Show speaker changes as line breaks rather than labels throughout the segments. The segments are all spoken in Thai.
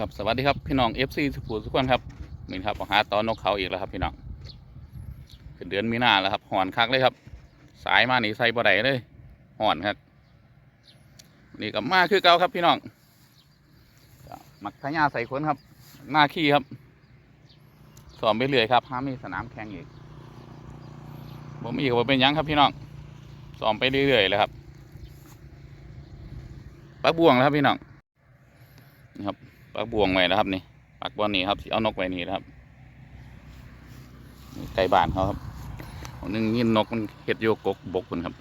ครับสวัสดีครับพี่น้อง FC สุภูสุขคนครับมีครับหาตอนนกเขาอีกแล้วครับพี่น้องขึ้นเดือนมีนาแล้วครับหอนคักเลยครับ สายมาหนีใส่บ่ได้เลยหอนครับนี่กับมาคือเก่าครับพี่น้องมักพญาใส่ขนครับ หน้าขี้ครับสอนไปเรื่อยครับห้ามมีสนามแข่งอีกผมอีกว่าเป็นยังครับพี่น้องสอนไปเรื่อยๆเลยครับปักบ่วงแล้วครับพี่น้อง ปักบวงไว้นะครับนี่ปักบอลนี่ครับเอานกไว้นี่นะครับไก่บ้านเขาครับวันหนึงนี่นกมันเห็ดโยกกบกคุณครับ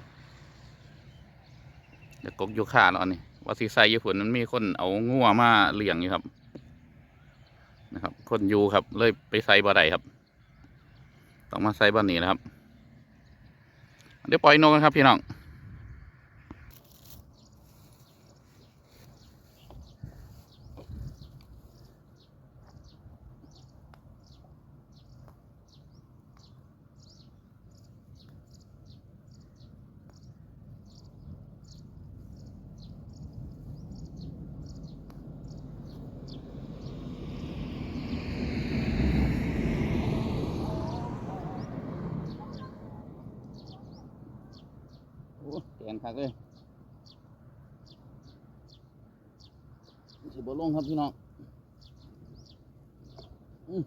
เดี๋ยวกกโยค่าแล้วอันนี่ว่าสีใส่ญี่ปุ่นมันมีคนเอางัวมาเลี้ยงอยู่ครับ นะครับ คนอยู่ครับ เลยไปใส่บ่ได้ครับ ต้องมาใส่บ่อนนี้นะครับ เดี๋ยวปล่อยนกกันครับพี่น้อง แกนคักเลยสิบลงครับพี่น้องอืม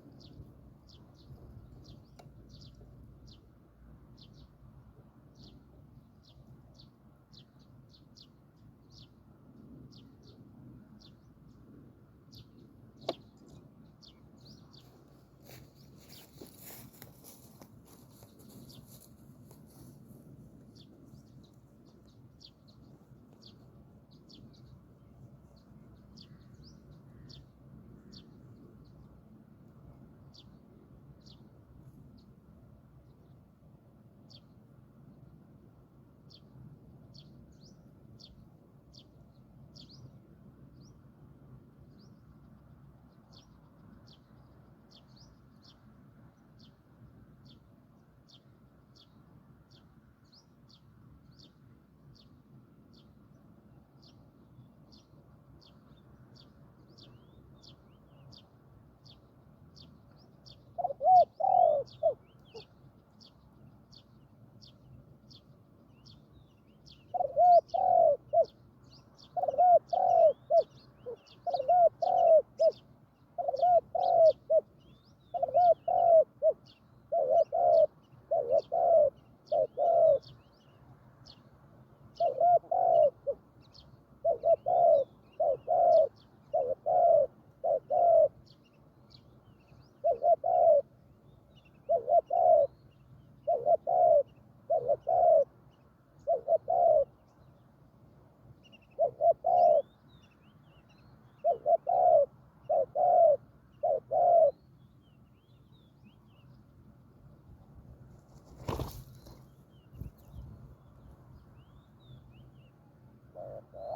like that. Uh,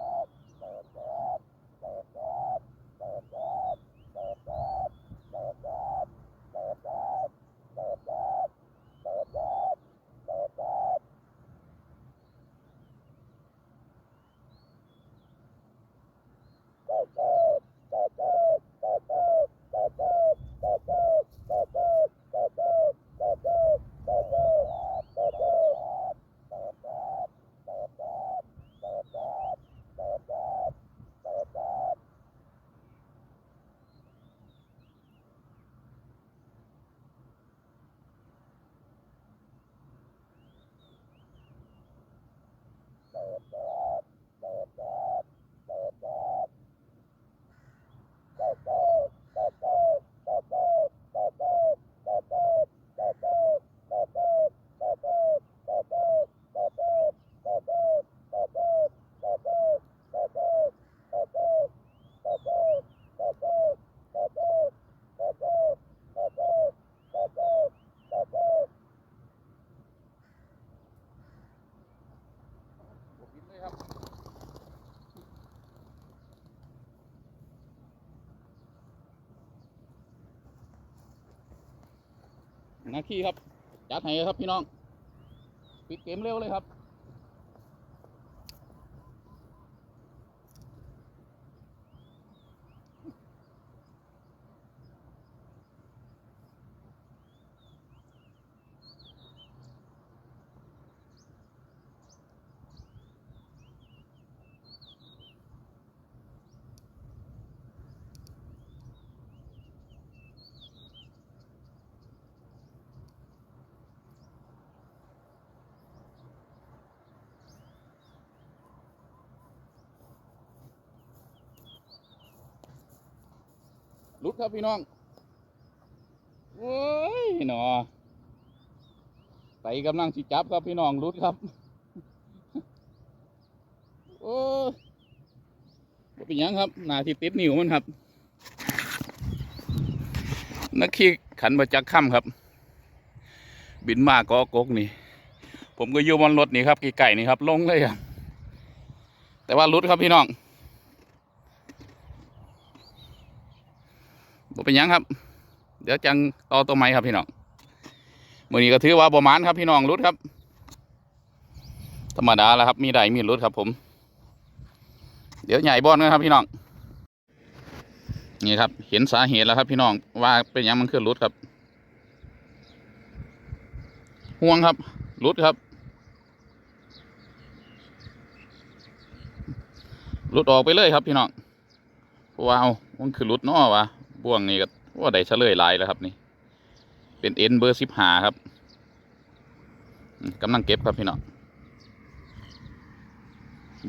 นาขี้ครับจัดให้ครับพี่น้องปิดเกมเร็วเลยครับ รุดครับพี่น้องโอ้ยหนอไตกำลังสิจับครับพี่น้องรุดครับ โอ้ยบ่เป็นยังครับหนาที่ติดนิ้วมันครับ นักขี่ขันมาจักค่ำครับ บินมากก็กกนี่ ผมก็อยู่บนรถนี่ครับไก่นี่ครับ ลงเลยครับแต่ว่ารุดครับพี่น้อง บ่เป็นยังครับ เดี๋ยวจังต่อตัวไม้ครับพี่น้องมือนี้ก็ถือว่าประมาณครับพี่น้องรุดครับ ธรรมดาแล้วครับ มีได้มีรุดครับ ผม เดี๋ยวใหญ่บอลกันครับพี่น้องนี่ครับ เห็นสาเหตุแล้วครับ พี่น้องว่าเป็นยังมันคือรุดครับ ห่วงครับรุดครับรุดออกไปเลยครับพี่น้องเพราวมันคือรุดเนาะวะ บ่วงนี่ก็ว่าได้เฉลยลายแล้วครับนี่ เป็นเอ็นเบอร์สิบหาครับกำลังเก็บครับพี่น้อง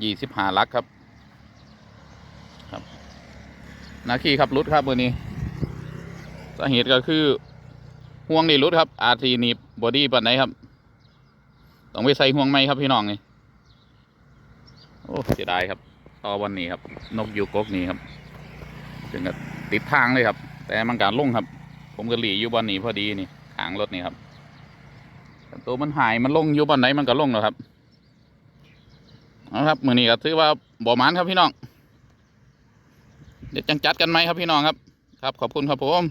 ยี่สิบหาลักครับ ครับ นาคีครับรุดครับมือนี้สาเหตุก็คือห่วงนี่รุดครับอาร์ทีนีบอดี้ปันไหนครับ ต้องไปใส่ห่วงไหมครับพี่น้องนี่โอ้เสียดายครับต่อวันนี้ครับ นกยูกกนี่ครับ จึงกับติดทางเลยครับ แต่มันการลงครับ ผมก็หลีอยู่บอนนี้พอดีนี่ขางรถนี่ครับตัวมันหายมันลงอยู่บอนไหนมันก็ลงแล้วครับเอาครับมือนี้ก็ถือว่าบ่หมานครับพี่น้องเดี๋ยวจังจัดกันไหมครับพี่น้องครับ ครับขอบคุณครับผม